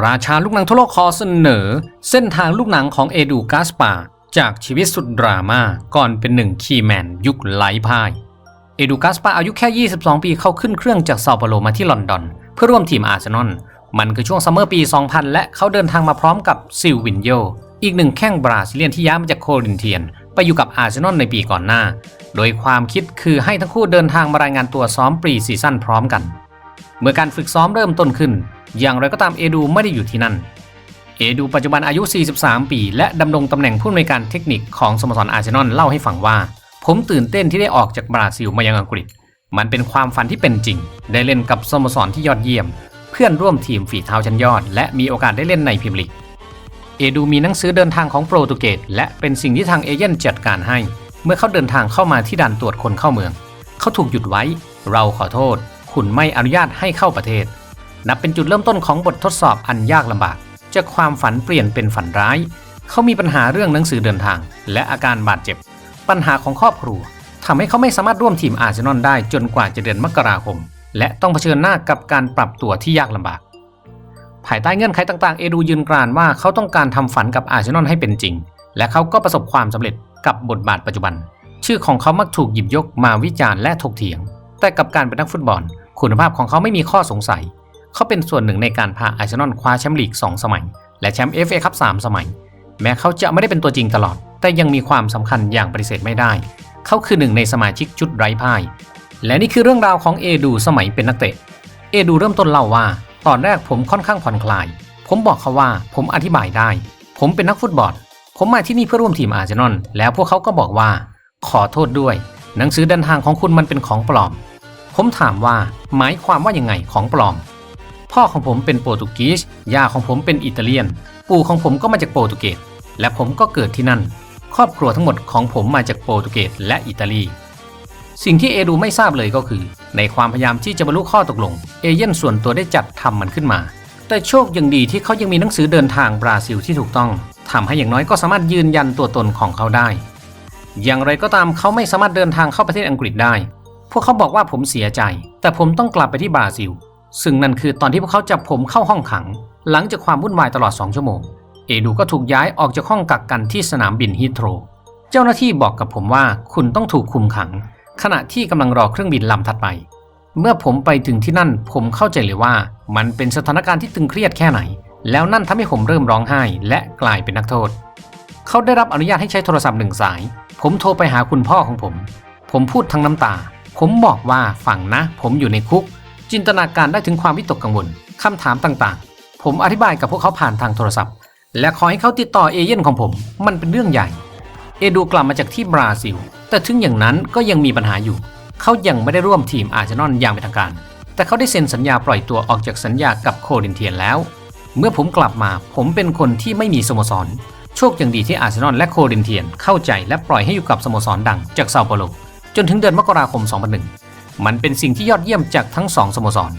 ราชาลูกหนังทั่วโลกขอเสนอ เส้นทางลูกหนังของเอดูกาสปาจากชีวิตสุดดราม่าก่อนเป็นหนึ่งคีย์แมนยุคไร้พ่าย เอดูกาสปาอายุแค่ 22 ปีเข้าขึ้นเครื่องจากเซาเปโลมาที่ลอนดอน เพื่อร่วมทีมอาร์เซนอลมันคือช่วงซัมเมอร์ปี 2000 และเขาเดินทางมาพร้อมกับซิลวินโย อีกหนึ่งแข้งบราซิเลียนที่ย้ายมาจากโครินเทียน ไปอยู่กับอาร์เซนอลในปีก่อนหน้า โดยความคิดคือให้ทั้งคู่เดินทางมารายงานตัวซ้อมปรีซีซั่นพร้อมกัน เมื่อการฝึกซ้อมเริ่มต้นขึ้น อย่างไรก็ตามเอดูไม่ได้อยู่ที่นั่น เอดูปัจจุบันอายุ 43 ปี และดำรงตำแหน่งผู้อำนวยการเทคนิคของสโมสรอาร์เซนอลเล่าให้ฟังว่า ผมตื่นเต้นที่ได้ออกจากบราซิลมายังอังกฤษ มันเป็นความฝันที่เป็นจริง ได้เล่นกับสโมสรที่ยอดเยี่ยม เพื่อนร่วมทีมฝีเท้าชั้นยอด และมีโอกาสได้เล่นในพรีเมียร์ลีกเอดูมีหนังสือเดินทางของโปรตุเกสและเป็นสิ่งที่ทางเอเย่นจัดการให้ เมื่อเขาเดินทางเข้ามาที่ด่านตรวจคนเข้าเมือง เขาถูกหยุดไว้ เราขอโทษ คุณไม่อนุญาตให้เข้าประเทศ นับเป็นจุดเริ่มต้นของบททดสอบอันยากลำบาก จากความฝันเปลี่ยนเป็นฝันร้าย เขามีปัญหาเรื่องหนังสือเดินทาง และอาการบาดเจ็บ ปัญหาของครอบครัวทำให้เขาไม่สามารถร่วมทีมอาร์เซนอลได้จนกว่าจะเดือนมกราคม และต้องเผชิญหน้ากับการปรับตัวที่ยากลำบาก ภายใต้เงื่อนไขต่างๆ เอดูยืนกรานว่าเขาต้องการทำฝันกับอาร์เซนอลให้เป็นจริง และเขาก็ประสบความสำเร็จกับบทบาทปัจจุบัน ชื่อของเขามักถูกหยิบยกมาวิจารณ์และถกเถียง แต่กับการเป็นนักฟุตบอล คุณภาพของเขาไม่มีข้อสงสัย เขาเป็นส่วนหนึ่งในการพาอาร์เซนอลคว้าแชมป์ลีก 2 สมัย และแชมป์เอฟเอคัพ3สมัย แม้เขาจะไม่ได้เป็นตัวจริงตลอด แต่ยังมีความสำคัญอย่างปฏิเสธไม่ได้ เขาคือหนึ่งในสมาชิกชุดไร้พ่าย และนี่คือเรื่องราวของเอดูสมัยเป็นนักเตะ เอดูเริ่มต้นเล่าว่า ตอนแรกผมค่อนข้างผ่อนคลาย ผมบอกเขาว่าผมอธิบายได้ ผมเป็นนักฟุตบอล ผมมาที่นี่เพื่อร่วมทีมอาร์เซนอล แล้วพวกเขาก็บอกว่า ขอโทษด้วย หนังสือเดินทางของคุณมันเป็นของปลอม ผมถามว่าหมายความว่ายังไงของปลอม พ่อของผมเป็นโปรตุกีสย่าของผมเป็นอิตาเลียน ปู่ของผมก็มาจากโปรตุเกสและผมก็เกิดที่นั่น ครอบครัวทั้งหมดของผมมาจากโปรตุเกสและอิตาลี สิ่งที่เอดูไม่ทราบเลยก็คือ ในความพยายามที่จะบรรลุข้อตกลง เอเย่นส่วนตัวได้จัดทำมันขึ้นมา แต่โชคยังดีที่เขายังมีหนังสือเดินทางบราซิลที่ถูกต้องทำให้อย่างน้อยก็สามารถยืนยันตัวตนของเขาได้ อย่างไรก็ตามเขาไม่สามารถเดินทางเข้าประเทศอังกฤษได้ พวกเขาบอกว่าผมเสียใจ แต่ผมต้องกลับไปที่บราซิล ซึ่งนั่นคือตอนที่พวกเขาจับผมเข้าห้องขัง หลังจากความวุ่นวายตลอด 2 ชั่วโมง เอดูก็ถูกย้ายออกจากห้องกักกันที่สนามบินฮีโตร เจ้าหน้าที่บอกกับผมว่าคุณต้องถูกคุมขัง ขณะที่กำลังรอเครื่องบินลำถัดไป เมื่อผมไปถึงที่นั่นผมเข้าใจเลยว่ามันเป็นสถานการณ์ที่ตึงเครียดแค่ไหน แล้วนั่นทำให้ผมเริ่มร้องไห้ และกลายเป็นนักโทษ เขาได้รับอนุญาตให้ใช้โทรศัพท์หนึ่งสาย ผมโทรไปหาคุณพ่อของผม ผมพูดทั้งน้ำตา ผมบอกว่าฟังนะ ผมอยู่ในคุก จินตนาการได้ถึงความวิตกกังวลคำถามต่างๆ ผมอธิบายกับพวกเขาผ่านทางโทรศัพท์ และขอให้เขาติดต่อเอเย่นของผม มันเป็นเรื่องใหญ่ เอดูกลับมาจากที่บราซิล แต่ถึงอย่างนั้นก็ยังมีปัญหาอยู่ เขายังไม่ได้ร่วมทีมอาร์เซนอลอย่างเป็นทางการ แต่เขาได้เซ็นสัญญาปล่อยตัวออกจากสัญญากับโครินเทียนแล้ว เมื่อผมกลับมา ผมเป็นคนที่ไม่มีสโมสร โชคยังดีที่อาร์เซนอลและโครินเทียนเข้าใจและปล่อยให้อยู่กับสโมสรดังจากเซาเปาโล จนถึงเดือนมกราคม 2001 มันเป็นสิ่งที่ยอดเยี่ยมจากทั้งสองสโมสร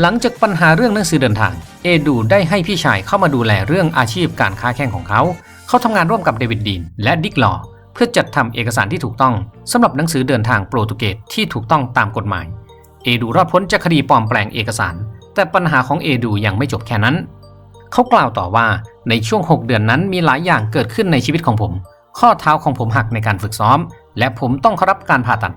หลังจากปัญหาเรื่องหนังสือเดินทาง เอดูได้ให้พี่ชายเข้ามาดูแลเรื่องอาชีพการค้าแข่งของเขา เขาทำงานร่วมกับเดวิดดีนและดิกลอเพื่อจัดทำเอกสารที่ถูกต้องสำหรับหนังสือเดินทางโปรตุเกสที่ถูกต้องตามกฎหมาย เอดูรอดพ้นจากคดีปลอมแปลงเอกสาร แต่ปัญหาของเอดูยังไม่จบแค่นั้น เขากล่าวต่อว่าในช่วง 6 เดือนนั้นมีหลายอย่างเกิดขึ้นในชีวิตของผม ข้อเท้าของผมหักในการฝึกซ้อม และผมต้องเข้ารับการผ่าตัด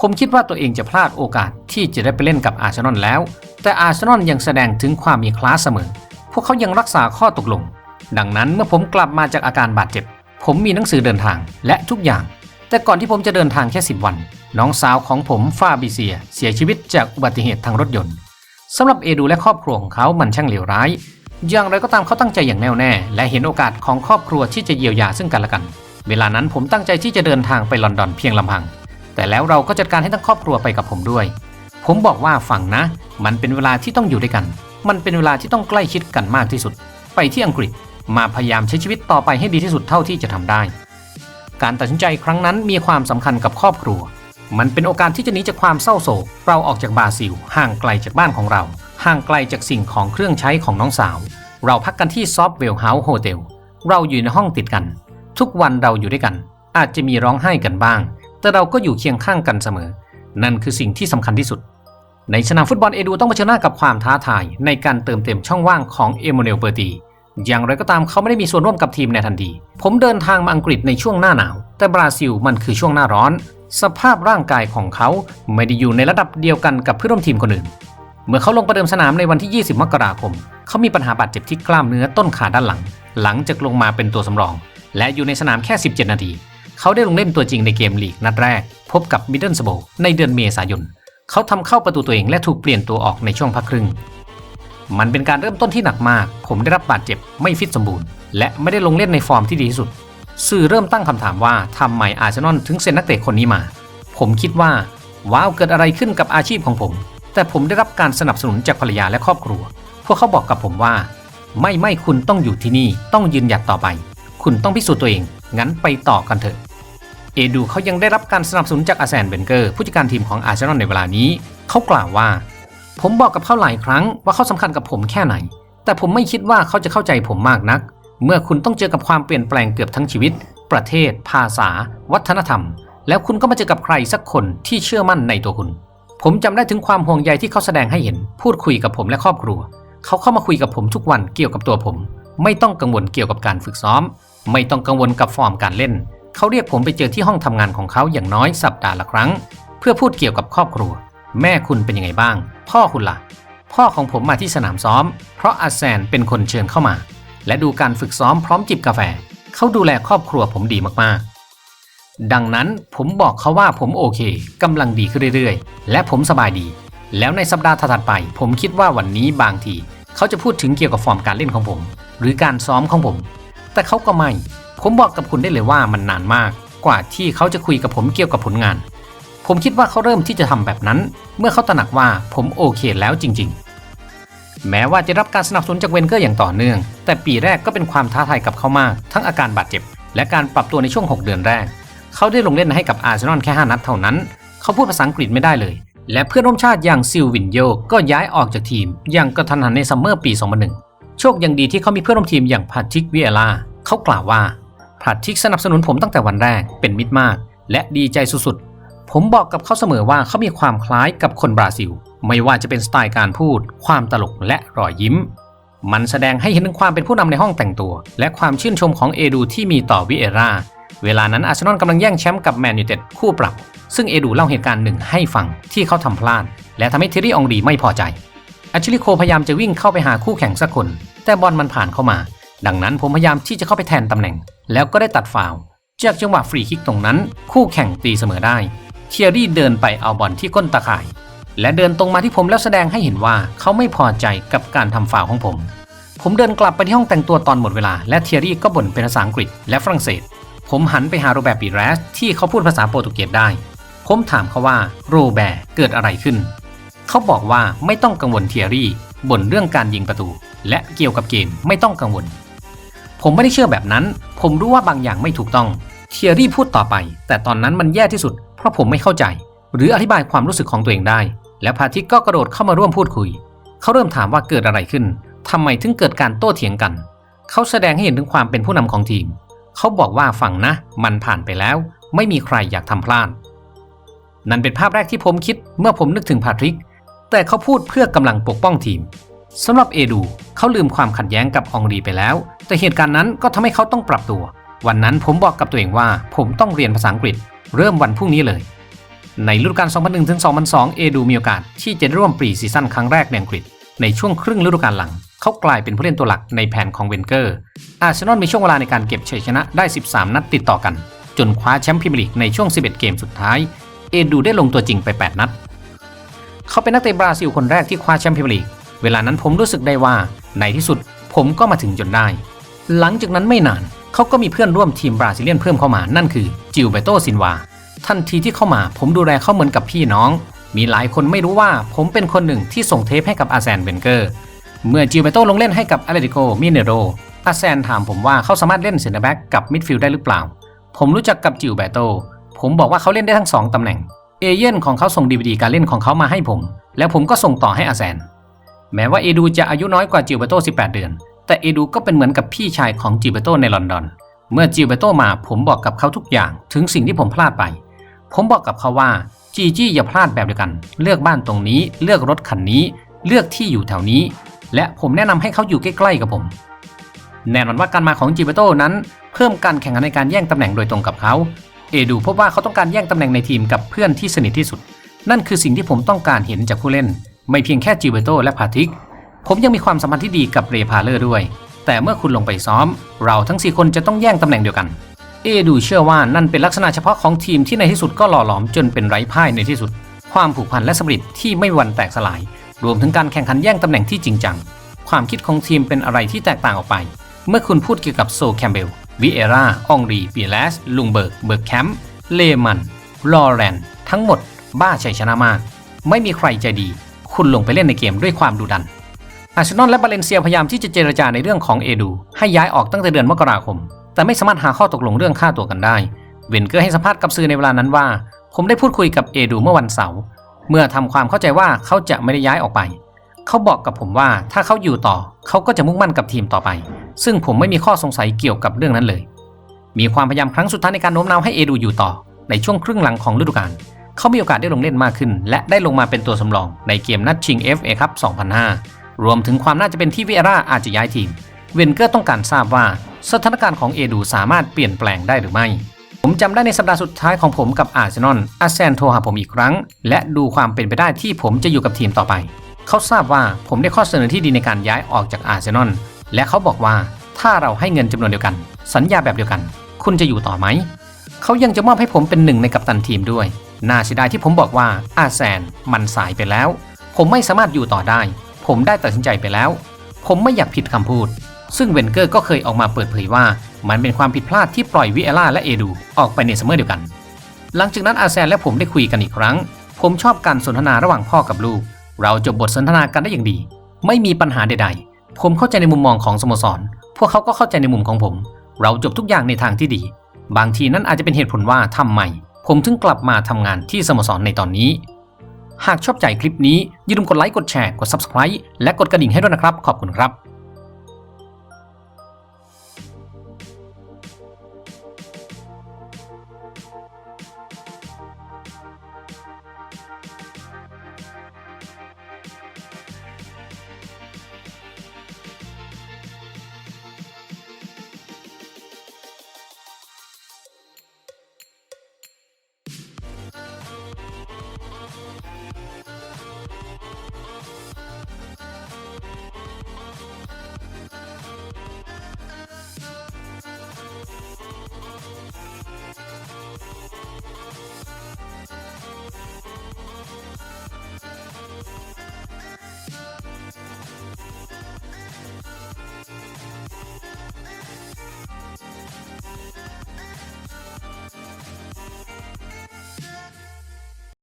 ผมคิดว่าตัวเองจะพลาดโอกาสที่จะได้ไปเล่นกับอาร์เซนอลแล้ว แต่อาร์เซนอลยังแสดงถึงความมีคลาสเสมอ พวกเขายังรักษาข้อตกลง ดังนั้นเมื่อผมกลับมาจากอาการบาดเจ็บ ผมมีหนังสือเดินทางและทุกอย่าง แต่ก่อนที่ผมจะเดินทางแค่ 10 วัน น้องสาวของผมฟาบิเซีย เสียชีวิตจากอุบัติเหตุทางรถยนต์สำหรับเอดูและครอบครัวของเขามันช่างเลวร้ายอย่างไรก็ตามเขาตั้งใจอย่างแน่วแน่ และเห็นโอกาสของครอบครัวที่จะเยียวยาซึ่งกันและกัน เวลานั้นผมตั้งใจที่จะเดินทางไปลอนดอนเพียงลำพัง แต่แล้วเราก็จัดการให้ทั้งครอบครัวไปกับผมด้วย ผมบอกว่าฟังนะ มันเป็นเวลาที่ต้องอยู่ด้วยกัน มันเป็นเวลาที่ต้องใกล้ชิดกันมากที่สุด ไปที่อังกฤษมาพยายามใช้ชีวิตต่อไปให้ดีที่สุดเท่าที่จะทำได้ การตัดสินใจครั้งนั้นมีความสำคัญกับครอบครัว มันเป็นโอกาสที่จะหนีจากความเศร้าโศก เราออกจากบราซิล ห่างไกลจากบ้านของเรา ห่างไกลจากสิ่งของเครื่องใช้ของน้องสาว เราพักกันที่ซอฟเวลเฮาส์โฮเทล เราอยู่ในห้องติดกัน ทุกวันเราอยู่ด้วยกัน อาจจะมีร้องไห้กันบ้าง แต่เราก็อยู่เคียงข้างกันเสมอ นั่นคือสิ่งที่สำคัญที่สุด ในสนามฟุตบอลเอดูต้องเผชิญหน้ากับความท้าทายในการเติมเต็มช่องว่างของเอโมเนลเบอร์ตีอย่างไรก็ตามเขาไม่ได้มีส่วนร่วมกับทีมในทันที ผมเดินทางมาอังกฤษในช่วงหน้าหนาว แต่บราซิลมันคือช่วงหน้าร้อน สภาพร่างกายของเขาไม่ได้อยู่ในระดับเดียวกันกับเพื่อนร่วมทีมคนอื่น เมื่อเขาลงประเดิมสนามในวันที่ 20 มกราคม เขามีปัญหาบาดเจ็บที่กล้ามเนื้อต้นขาด้านหลัง หลังจากลงมาเป็นตัวสำรอง และอยู่ในสนามแค่ 17 นาที เขาได้ลงเล่นตัวจริงในเกมลีกนัดแรก พบกับมิดเดิลสโบในเดือนเมษายน เขาทำเข้าประตูตัวเองและถูกเปลี่ยนตัวออกในช่วงพักครึ่ง มันเป็นการเริ่มต้นที่หนักมาก ผมได้รับบาดเจ็บไม่ฟิตสมบูรณ์ และไม่ได้ลงเล่นในฟอร์มที่ดีที่สุด สื่อเริ่มตั้งคำถามว่าทำไมอาร์เซนอลถึงเซ็นนักเตะคนนี้มา ผมคิดว่าว้าวเกิดอะไรขึ้นกับอาชีพของผม แต่ผมได้รับการสนับสนุนจากภรรยาและครอบครัว พวกเขาบอกกับผมว่า ไม่ไม่คุณต้องอยู่ที่นี่ต้องยืนหยัดต่อไป คุณต้องพิสูจน์ตัวเอง งั้นไปต่อกันเถอะ เอดูเขายังได้รับการสนับสนุนจากอาแซนเบนเกอร์ผู้จัดการทีมของอาร์เซนอลในเวลานี้ เขากล่าวว่า ผมบอกกับเขาหลายครั้งว่าเขาสำคัญกับผมแค่ไหน แต่ผมไม่คิดว่าเขาจะเข้าใจผมมากนัก เมื่อคุณต้องเจอกับความเปลี่ยนแปลงเกือบทั้งชีวิต ประเทศ ภาษา วัฒนธรรม แล้วคุณก็มาเจอกับใครสักคนที่เชื่อมั่นในตัวคุณ ผมจำได้ถึงความห่วงใยที่เขาแสดงให้เห็น พูดคุยกับผมและครอบครัว เขาเข้ามาคุยกับผมทุกวันเกี่ยวกับตัวผมไม่ต้องกังวลเกี่ยวกับการฝึกซ้อม ไม่ต้องกังวลกับฟอร์มการเล่น เขาเรียกผมไปเจอที่ห้องทำงานของเขาอย่างน้อยสัปดาห์ละครั้ง เพื่อพูดเกี่ยวกับครอบครัว แม่คุณเป็นยังไงบ้าง พ่อคุณล่ะ พ่อของผมมาที่สนามซ้อม เพราะอาแซนเป็นคนเชิญเข้ามา และดูการฝึกซ้อมพร้อมจิบกาแฟ เขาดูแลครอบครัวผมดีมากๆ ดังนั้นผมบอกเขาว่าผมโอเคกำลังดีขึ้นเรื่อยๆ และผมสบายดี แล้วในสัปดาห์ถัดไป ผมคิดว่าวันนี้บางที เขาจะพูดถึงเกี่ยวกับฟอร์มการเล่นของผม หรือการซ้อมของผม แต่เขาก็ไม่ ผมบอกกับคุณได้เลยว่ามันนานมาก กว่าที่เขาจะคุยกับผมเกี่ยวกับผลงาน ผมคิดว่าเขาเริ่มที่จะทำแบบนั้น เมื่อเขาตระหนักว่าผมโอเคแล้วจริง ๆ แม้ว่าจะรับการสนับสนุนจากเวนเกอร์อย่างต่อเนื่อง แต่ปีแรกก็เป็นความท้าทายกับเขามาก ทั้งอาการบาดเจ็บ และการปรับตัวในช่วง 6 เดือนแรก เขาได้ลงเล่นให้กับอาร์เซนอลแค่ 5 นัดเท่านั้น เขาพูดภาษาอังกฤษไม่ได้เลย และเพื่อนร่วมชาติอย่างซิลวินโยก็ย้ายออกจากทีมอย่างกระทันหันในซัมเมอร์ปี 2001 โชคยังดีที่เขามีเพื่อนร่วมทีมอย่างพาทิกวิเอล่าเขากล่าวว่าพาทิกสนับสนุนผมตั้งแต่วันแรกเป็นมิตรมาก และดีใจสุดๆ ผมบอกกับเขาเสมอว่าเขามีความคล้ายกับคนบราซิล ไม่ว่าจะเป็นสไตล์การพูด ความตลกและรอยยิ้ม มันแสดงให้เห็นถึงความเป็นผู้นำในห้องแต่งตัว และความชื่นชมของเอดูที่มีต่อวิเอราเวลานั้นอาร์เซนอลกำลังแย่งแชมป์กับแมนยูเต็ดคู่ปรับ ซึ่งเอดูเล่าเหตุการณ์หนึ่งให้ฟังที่เขาทำพลาด และทำให้เทรี่อองรีไม่พอใจ อชิลิโคพยายามจะวิ่งเข้าไปหาคู่แข่งสักคน แต่บอลมันผ่านเข้ามา ดังนั้นผมพยายามที่จะเข้าไปแทนตำแหน่ง แล้วก็ได้ตัดฟาวจากจังหวะฟรีคิกตรงนั้น คู่แข่งตีเสมอได้เทียรี่เดินไปเอาบอลที่ก้นตาข่าย และเดินตรงมาที่ผมแล้วแสดงให้เห็นว่าเขาไม่พอใจกับการทำฟาว์ของผม ผมเดินกลับไปที่ห้องแต่งตัวตอนหมดเวลา และเทียรี่ก็บ่นเป็นภาษาอังกฤษและฝรั่งเศส ผมหันไปหาโรแบร์ตปีแรสที่เขาพูดภาษาโปรตุเกสได้ ผมถามเขาว่าโรแบร์เกิดอะไรขึ้น เขาบอกว่าไม่ต้องกังวลเทียรี่บ่นเรื่องการยิงประตู และเกี่ยวกับเกมไม่ต้องกังวล ผมไม่ได้เชื่อแบบนั้น ผมรู้ว่าบางอย่างไม่ถูกต้อง เทียรี่พูดต่อไป แต่ตอนนั้นมันแย่ที่สุด เพราะผมไม่เข้าใจ หรืออธิบายความรู้สึกของตัวเองได้ และพาทิกก็กระโดดเข้ามาร่วมพูดคุย เขาเริ่มถามว่าเกิดอะไรขึ้นทำไมถึงเกิดการโต้เถียงกัน เขาแสดงให้เห็นถึงความเป็นผู้นำของทีม เขาบอกว่าฟังนะ มันผ่านไปแล้ว ไม่มีใครอยากทำพลาด นั่นเป็นภาพแรกที่ผมคิดเมื่อผมนึกถึงพาทริก แต่เขาพูดเพื่อกำลังปกป้องทีมสำหรับเอดูเขาลืมความขัดแย้งกับองรีไปแล้ว แต่เหตุการณ์นั้นก็ทำให้เขาต้องปรับตัว วันนั้นผมบอกกับตัวเองว่า ผมต้องเรียนภาษาอังกฤษ เริ่มวันพรุ่งนี้เลย ในฤดูกาล 2001ถึง2002 เอดูมีโอกาสที่จะร่วมปรีซีซั่นครั้งแรกในอังกฤษ ในช่วงครึ่งฤดูกาลหลัง เขากลายเป็นผู้เล่นตัวหลักในแผนของเวนเกอร์ อาร์เซนอลมีช่วงเวลาในการเก็บชัยชนะได้ 13 นัดติดต่อกัน จนคว้าแชมป์พรีเมียร์ลีกในช่วง 11 เกมสุดท้าย เอดูได้ลงตัวจริงไป 8 นัด เขาเป็นนักเตะบราซิลคนแรกที่คว้าแชมป์พรีเมียร์ลีก เวลานั้นผมรู้สึกได้ว่าในที่สุดผมก็มาถึงจนได้ หลังจากนั้นไม่นานเขาก็มีเพื่อนร่วมทีมบราซิเลียนเพิ่มเข้ามา นั่นคือจิลเบโตซินวา ทันทีที่เข้ามาผมดูแลเขาเหมือนกับพี่น้อง มีหลายคนไม่รู้ว่าผมเป็นคนหนึ่งที่ส่งเทปให้กับอาแซนเบนเกอร์ เมื่อจิลเบโตลงเล่นให้กับอาเลติโกมิเนโรอาแซนถามผมว่าเขาสามารถเล่นเซนเตอร์แบ็กกับมิดฟิลด์ได้หรือเปล่า ผมรู้จักกับจิลเบโต ผมบอกว่าเขาเล่นได้ทั้งสองตำแหน่ง เอเย่นของเขาส่งดีวดีการเล่นของเขามาให้ผม แล้วผมก็ส่งต่อให้อาแซน แม้ว่าเอดูจะอายุน้อยกว่าจิลเบโต18 เดือน แต่เอดูก็เป็นเหมือนกับพี่ชายของจิลเบโตในลอนดอน เมื่อจิลเบโตมาผมบอกกับเขาทุกอย่างถึงสิ่งที่ผมพลาดไป ผมบอกกับเขาว่าจีจี้อย่าพลาดแบบเดียวกัน เลือกบ้านตรงนี้ เลือกรถคันนี้ เลือกที่อยู่แถวนี้ และผมแนะนำให้เขาอยู่ใกล้ๆกับผม แน่นอนว่าการมาของจิเบโตนั้น เพิ่มการแข่งขันในการแย่งตำแหน่งโดยตรงกับเขา เอดูพบว่าเขาต้องการแย่งตำแหน่งในทีมกับเพื่อนที่สนิทที่สุด นั่นคือสิ่งที่ผมต้องการเห็นจากผู้เล่น ไม่เพียงแค่จิเบโตและพาทิก ผมยังมีความสัมพันธ์ที่ดีกับเรพาเลอร์ด้วย แต่เมื่อคุณลงไปซ้อม เราทั้ง 4 คนจะต้องแย่งตำแหน่งเดียวกันเอดูเชื่อว่านั่นเป็นลักษณะเฉพาะของทีมที่ในที่สุดก็หล่อหลอมจนเป็นไร้พ่ายในที่สุด ความผูกพันและสมริตที่ไม่วันแตกสลาย รวมถึงการแข่งขันแย่งตำแหน่งที่จริงจัง ความคิดของทีมเป็นอะไรที่แตกต่างออกไป เมื่อคุณพูดเกี่ยวกับโซแคมเบล วิเอราองรีปีเลส ลุงเบิร์ก เบิร์กแคมป์ เลมัน ลอแรน ทั้งหมด บ้าชัยชนะมาก ไม่มีใครใจดี คุณลงไปเล่นในเกมด้วยความดุดัน อาร์เซนอลและบาเลนเซียพยายามที่จะเจรจาในเรื่องของเอดูให้ย้ายออกตั้งแต่เดือนมกราคม แต่ไม่สามารถหาข้อตกลงเรื่องค่าตัวกันได้ เวนเกอร์ให้สัมภาษณ์กับสื่อในเวลานั้นว่า ผมได้พูดคุยกับเอดูเมื่อวันเสาร์ เมื่อทำความเข้าใจว่าเขาจะไม่ได้ย้ายออกไป เขาบอกกับผมว่าถ้าเขาอยู่ต่อเขาก็จะมุ่งมั่นกับทีมต่อไป ซึ่งผมไม่มีข้อสงสัยเกี่ยวกับเรื่องนั้นเลย มีความพยายามครั้งสุดท้ายในการโน้มน้าวให้เอดูอยู่ต่อ ในช่วงครึ่งหลังของฤดูกาลเขามีโอกาสได้ลงเล่นมากขึ้น และได้ลงมาเป็นตัวสำรองในเกมนัดชิง FA ครับ 2005 รวมถึงความน่าจะเป็นที่วิเอราอาจจะย้ายทีม เวนเกอร์ต้องการทราบว่าสถานการณ์ของเอดูสามารถเปลี่ยนแปลงได้หรือไม่ผมจำได้ในสัปดาห์สุดท้ายของผมกับอาร์เซนอลอาแซนโทรหาผมอีกครั้ง และดูความเป็นไปได้ที่ผมจะอยู่กับทีมต่อไป เขาทราบว่าผมได้ข้อเสนอที่ดีในการย้ายออกจากอาร์เซนอลและเขาบอกว่าถ้าเราให้เงินจำนวนเดียวกัน สัญญาแบบเดียวกัน คุณจะอยู่ต่อไหม เขายังจะมอบให้ผมเป็นหนึ่งในกัปตันทีมด้วย น่าเสียดายที่ผมบอกว่าอาแซนมันสายไปแล้ว ผมไม่สามารถอยู่ต่อได้ ผมได้ตัดสินใจไปแล้ว ผมไม่อยากผิดคำพูด ซึ่งเวนเกอร์ก็เคยออกมาเปิดเผยว่า มันเป็นความผิดพลาดที่ปล่อยวิเอล่าและเอดูออกไปในซัมอเดียวกัน หลังจากนั้นอาแซนและผมได้คุยกันอีกครั้ง ผมชอบการสนทนาระหว่างพ่อกับลูก เราจบบทสนทนากันได้อย่างดี ไม่มีปัญหาใดๆ ผมเข้าใจในมุมมองของสโมสร พวกเขาก็เข้าใจในมุมของผม เราจบทุกอย่างในทางที่ดี บางทีนั่นอาจจะเป็นเหตุผลว่าทำไม ผมถึงกลับมาทำงานที่สโมสรในตอนนี้ หากชอบใจคลิปนี้อย่าลืมกดไลค์กดแชร์กด Subscribe และกดกระดิ่งให้ด้วยนะครับ ขอบคุณครับ